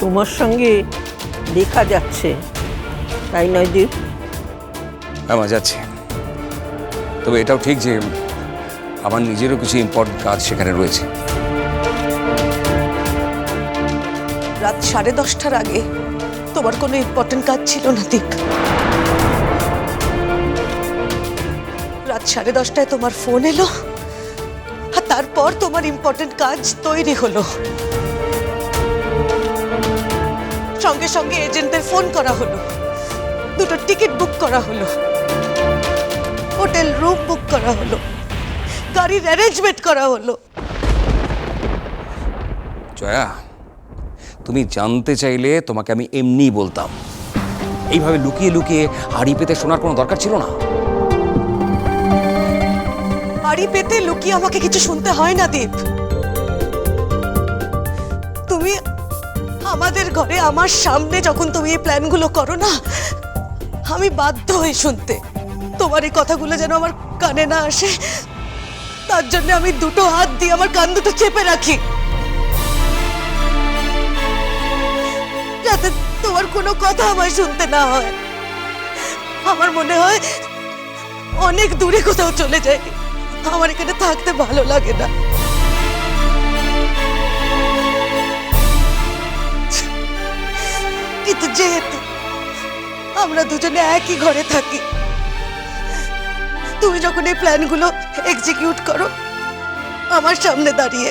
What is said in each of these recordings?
তোমার সঙ্গে দেখা যাচ্ছে। তাই নয় দীপ? হ্যাঁ মা যাচ্ছে। তবে এটাও ঠিক যে আমার নিজেরও কিছু ইম্পর্টেন্ট কাজ সেখানে রয়েছে। রাত সাড়ে দশটার আগে তোমার কোনো ইম্পর্টেন্ট কাজ ছিল না দিক রাত সাড়ে দশটায় তোমার ফোন এলো আর তারপর তোমার ইম্পর্টেন্ট কাজ তৈরি হলো। সঙ্গে সঙ্গে এজেন্টদের ফোন করা হলো। দুটো টিকিট বুক করা হলো। হোটেল রুম বুক করা হলো। গাড়ির অ্যারেঞ্জমেন্ট করা হলো। জয়া তুমি জানতে চাইলে তোমাকে আমি এমনি বলতাম। এইভাবে লুকিয়ে লুকিয়ে হাড়ি পেতে শোনার কোনো দরকার ছিল না? হাড়ি পেতে লুকিয়ে আমাকে কিছু শুনতে হয় না দীপ ঘরে আমার সামনে যখন তুমি এই প্ল্যানগুলো করো না, আমি বাধ্য হয়ে শুনতে। তোমার এই কথাগুলো যেন আমার কানে না আসে। তার জন্য আমি দুটো হাত দিয়ে আমার কান দুটো চেপে রাখি। যাতে তোমার কোনো কথা আমায় শুনতে না হয়। আমার মনে হয় অনেক দূরে কোথাও চলে যাই। আমার এখানে থাকতে ভালো লাগে না। কিন্তু যেহেতু আমরা দুজনে একই ঘরে থাকি। তুমি যখন এই প্ল্যানগুলো এক্সিকিউট করো, আমার সামনে দাঁড়িয়ে,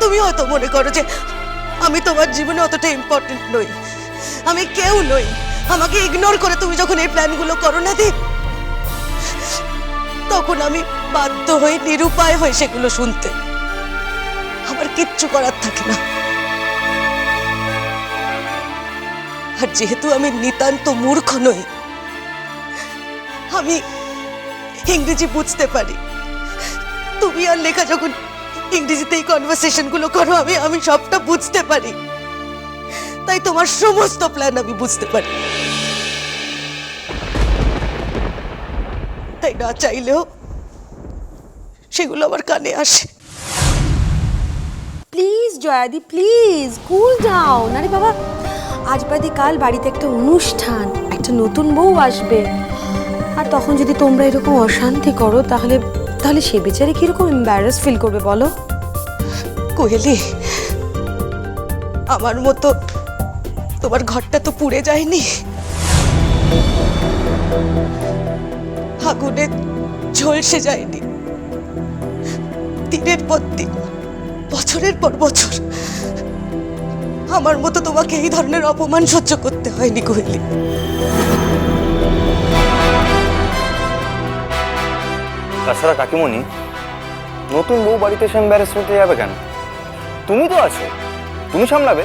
তুমি হয়তো মনে করো যে আমি তোমার জীবনে অতটা ইম্পর্টেন্ট নই। আমি কেউ নই। আমাকে ইগনোর করে তুমি যখন এই প্ল্যানগুলো করো না দীপ তখন আমি বাধ্য হয়ে নিরুপায় হয়ে সেগুলো শুনতে। আমার কিচ্ছু করার থাকে না। আর যেহেতু আমি নিতান্ত মূর্খ নই, আমি ইংরেজি বুঝতে পারি। তুমি আর লেখা যখন ইংরেজিতে এই কনভারসেশনগুলো করো, আমি আমি সবটা বুঝতে পারি। তাই তোমার সমস্ত প্ল্যান আমি বুঝতে পারি। তাই না চাইলেও সেগুলো আমার কানে আসে। প্লিজ জয়াদি প্লিজ কুল ডাউন আরে বাবা আজ বাদে কাল বাড়িতে একটা অনুষ্ঠান, একটা নতুন বউ আসবে। আর তখন যদি তোমরা এরকম অশান্তি করো, তাহলে তাহলে সে বেচারে কীরকম এম্বারাস ফিল করবে বলো? কোহেলি, আমার মতো তোমার ঘরটা তো পুড়ে যায়নি। আগুনে ঝলসে যায়নি। দিনের পর দিন, বছরের পর বছর আমার মতো তোমাকে এই ধরনের অপমান সহ্য করতে হয়নি কোহেলি। তাছাড়া কাকিমণি নতুন বউ বাড়িতে এসে হতে যাবে কেন? তুমি তো আছো তুমি সামলাবে।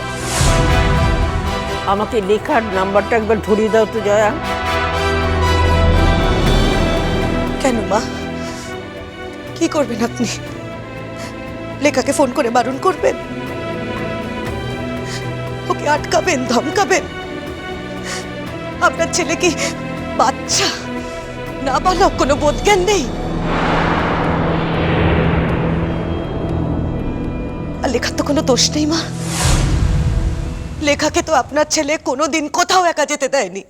আমাকে লেখার নাম্বারটা একবার ধরিয়ে দাও তো জয়া। কেন মা? কি করবেন আপনি? লেখাকে ফোন করে বারণ করবেন? ওকে আটকাবেন, ধমকাবেন। আপনার ছেলে কি বাচ্চা না বলো কোনো বোধজ্ঞান নেই। আর লেখার তো কোনো দোষ নেই, মা। লেখাকে তো আপনার ছেলে কোনোদিন কোথাও একা যেতে দেয়নি।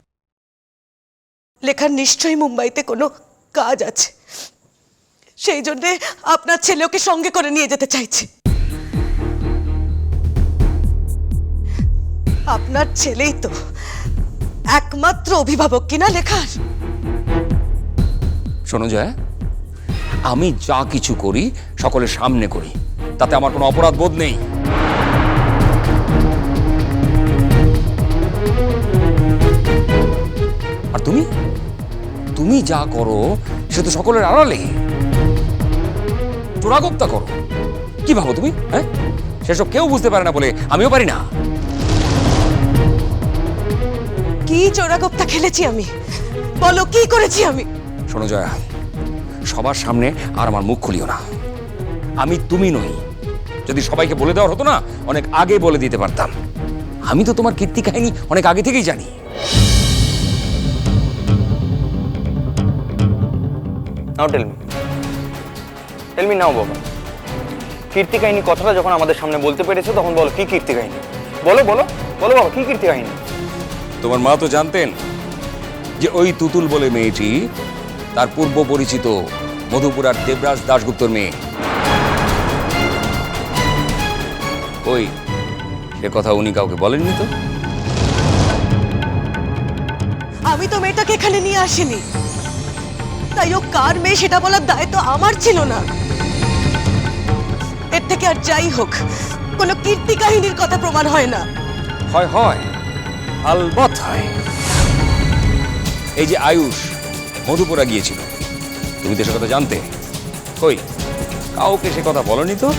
লেখার নিশ্চয়ই মুম্বাইতে কোনো কাজ আছে। সেই জন্যে আপনার ছেলে ওকে সঙ্গে করে নিয়ে যেতে চাইছে। আপনার ছেলেই তো। একমাত্র অভিভাবক কিনা লেখার? শোনো জয়া, আমি যা কিছু করি সকলের সামনে করি। তাতে আমার কোনো অপরাধ বোধ নেই। আর তুমি? তুমি যা করো, সে তো সকলের আড়ালে। চোরাগোপ্তা করো। কি ভাবো তুমি হ্যাঁ? সেসব কেউ বুঝতে পারে না বলে আমিও পারি না। কি চোরাগোপ্তা খেলেছি আমি? বলো কি করেছি আমি? শোনো জয়া সবার সামনে আর আমার মুখ খুলিও না। আমি তুমি নই। যদি সবাইকে বলে দেওয়ার হতো না অনেক আগে বলে দিতে পারতাম। আমি তো তোমার কীর্তি কাহিনী অনেক আগে থেকেই জানি। Now tell me tell me now বাবা। কীর্তি কাহিনী কথাটা যখন আমাদের সামনে বলতে পেরেছ তখন বলো কি কীর্তি কাহিনী? বলো বলো বলো বাবা কি কীর্তি কাহিনী? তোমার মা তো জানতেন যে ওই তুতুল বলে মেয়েটি তার পূর্ব পরিচিত মধুপুরার দেবরাজ দাশগুপ্তর মেয়ে। ওই সে কথা উনি কাউকে বলেননি তো? আমি তো মেয়েটাকে এখানে নিয়ে আসিনি। তাই ও কার মেয়ে সেটা বলার দায়িত্ব আমার ছিল না। এর থেকে আর যাই হোক কোনো কীর্তি কাহিনীর কথা প্রমাণ হয় না। হয় হয়। আলবত হয়। এই যে আয়ুষ, মধুপুরা গিয়েছিল। তুমি তো সে কথা জানতে। কই? কাউকে সে কথা বলনি তো?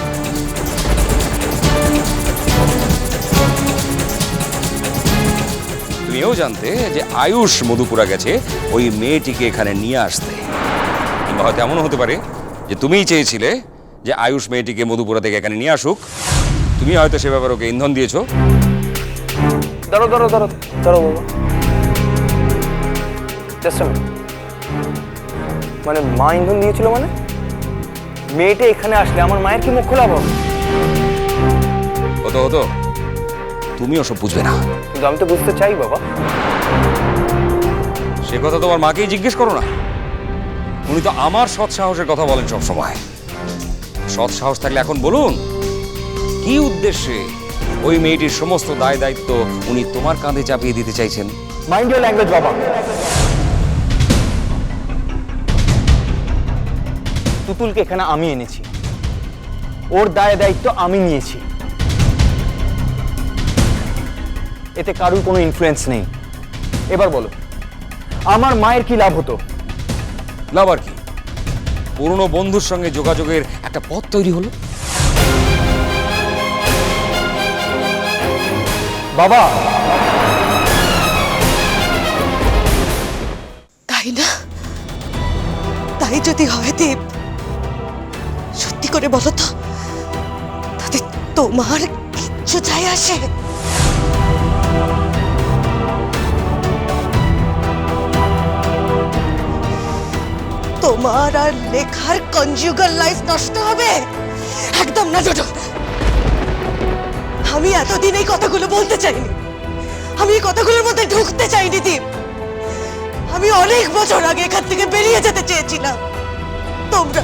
তুমিও জানতে যে আয়ুষ মধুপুরা গেছে ওই মেয়েটিকে এখানে নিয়ে আসতে। কিংবা হয়তো এমনও হতে পারে যে তুমিই চেয়েছিলে যে আয়ুষ মেয়েটিকে মধুপুরা থেকে এখানে নিয়ে আসুক। তুমি হয়তো সে ব্যাপারে ওকে ইন্ধন দিয়েছ। দাঁড়ো দাঁড়ো দাঁড়ো দাঁড়ো বাবা। মানে মা ইন্ধন দিয়েছিল মানে? মেয়েটা এখানে আসলে আমার মায়ের কি মুখ খোলা হবে হতো হতো। তুমি ওসব বুঝবে না। কিন্তু আমি তো বুঝতে চাই বাবা। সে কথা তোমার মাকেই জিজ্ঞেস করো না। উনি তো আমার সৎ সাহসের কথা বলেন সব সময় সৎ সাহস থাকলে এখন বলুন কি উদ্দেশ্যে ওই মেয়েটির সমস্ত দায় দায়িত্ব উনি তোমার কাঁধে চাপিয়ে দিতে চাইছেন। মাইন্ড ইউর ল্যাঙ্গুয়েজ বাবা। তুতুলকে এখানে আমি এনেছি। ওর দায় দায়িত্ব আমি নিয়েছি। এতে কারুর কোনো ইনফ্লুয়েন্স নেই। এবার বলো আমার মায়ের কি লাভ হতো? লাভ আর কি? পুরনো বন্ধুর সঙ্গে যোগাযোগের একটা পথ তৈরি হলো। বাবা। তাই না? তাই যদি হয় দেব সত্যি করে বলো তো, তাতে তোমার কিচ্ছু যায় আসে? তোমার আর লেখার কনজুগাল লাইফ নষ্ট হবে? একদম না জোটো আমি এতদিন এই কথাগুলো বলতে চাইনি। আমি এই কথাগুলোর মধ্যে ঢুকতে চাইনি, দীপ। আমি অনেক বছর আগে এখান থেকে বেরিয়ে যেতে চেয়েছিলাম। তোমরা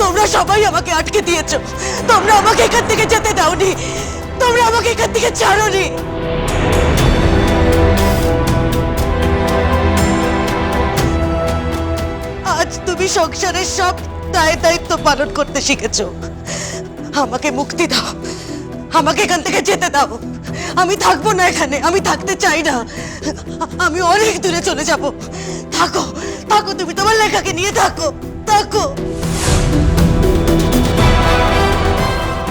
তোমরা সবাই আমাকে আটকে দিয়েছ। তোমরা আমাকে এখান থেকে যেতে দাওনি। তোমরা আমাকে এখান থেকে ছাড়োনি। আজ তুমি সংসারের সব দায় দায়িত্ব পালন করতে শিখেছ। আমাকে মুক্তি দাও। আমাকে এখান থেকে যেতে দাও। আমি থাকব না এখানে আমি থাকতে চাই না। আমি অনেক দূরে চলে যাব। থাকো থাকো তুমি তোমার লেখাকে নিয়ে থাকো থাকো।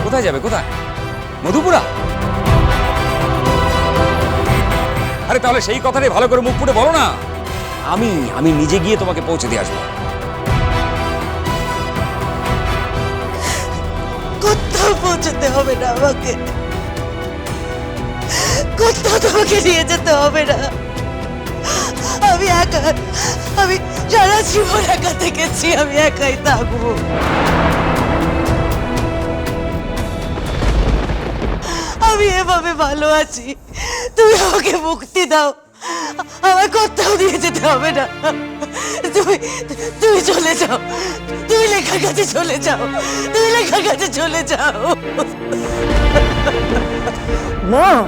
কোথায় যাবে কোথায়? মধুপুরা? আরে তাহলে সেই কথাটাই ভালো করে মুখ ফুটে বলো না। আমি আমি নিজে গিয়ে তোমাকে পৌঁছে দিয়ে আসব। পৌঁছতে হবে না আমাকে। কোথাও তোমাকে নিয়ে যেতে হবে না। আমি একা, আমি সারা জীবন একা থেকেছি, আমি একাই থাকব। আমি এভাবে ভালো আছি, তুমি আমাকে মুক্তি দাও। আমার কোথাও নিয়ে যেতে হবে না। তুমি তুমি চলে যাও। তুমি লেখার কাছে চলে যাও। তুমি লেখার কাছে চলে যাও। মা!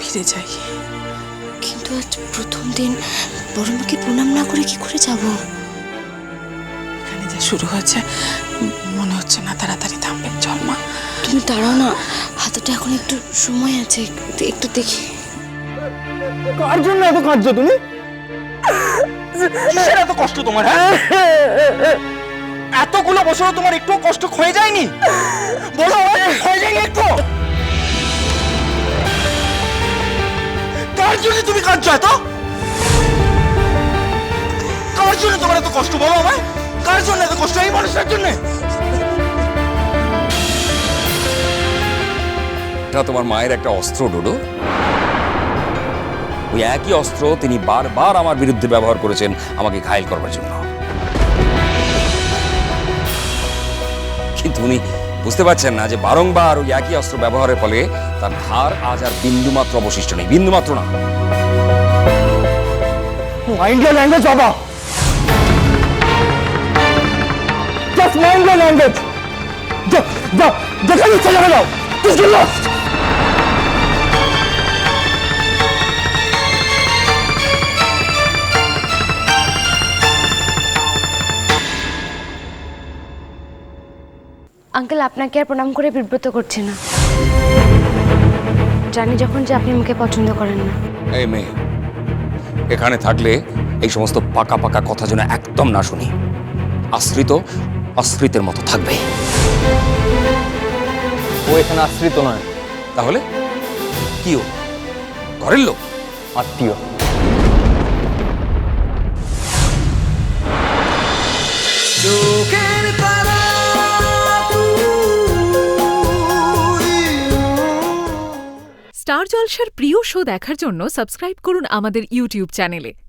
ফিরে যাই। কিন্তু আজ প্রথম দিন বড় মাকে প্রণাম না করে কি করে যাব? শুরু হয়েছে। মনে হচ্ছে না তাড়াতাড়ি থামবে। চল মা। তুমি দাঁড়াও না হাতটা এখন একটু সময় আছে একটু- দেখি। কার জন্য এত কাঁদছো তুমি? কিসের এত কষ্ট তোমার হ্যাঁ? এতগুলো বছর তোমার একটু কষ্ট ক্ষয়ে যায়নি? বলো ক্ষয়ে যায়নি একটু কার জন্য তুমি কাঁদছো এত? কার জন্য তোমার এত কষ্ট বলো আমায়? কার জন্য এত কষ্ট? এই মানুষের জন্য। এটা তোমার মায়ের একটা অস্ত্র ডোডো। ওই একই অস্ত্র তিনি বারবার আমার বিরুদ্ধে ব্যবহার করেছেন আমাকে ঘায়ল করবার জন্য। কিন্তু উনি বুঝতে পারছেন না যে বারংবার ওই একই অস্ত্র ব্যবহারের ফলে তার ধার আজ আর বিন্দুমাত্র অবশিষ্ট নেই। বিন্দুমাত্র না। ল্যাঙ্গুয়েজ বাবা। ইয়োর ল্যাঙ্গুয়েজ যাও যাও যেখানে ইচ্ছা যাবে যাও get lost! আঙ্কেল আপনাকে আর প্রণাম করে বিব্রত করছে না। জানি যখন যে আপনি আমাকে পছন্দ করেন না। এই মেয়ে এখানে থাকলে এই সমস্ত পাকা পাকা কথা যেন একদম না শুনি। আশ্রিত আশ্রিতের মতো থাকবে। ও এখানে আশ্রিত নয়। তাহলে? কি ও ঘরের লোক? আত্মীয়। স্টার জলসার প্রিয় শো দেখার জন্য সাবস্ক্রাইব করুন আমাদের ইউটিউব চ্যানেলে।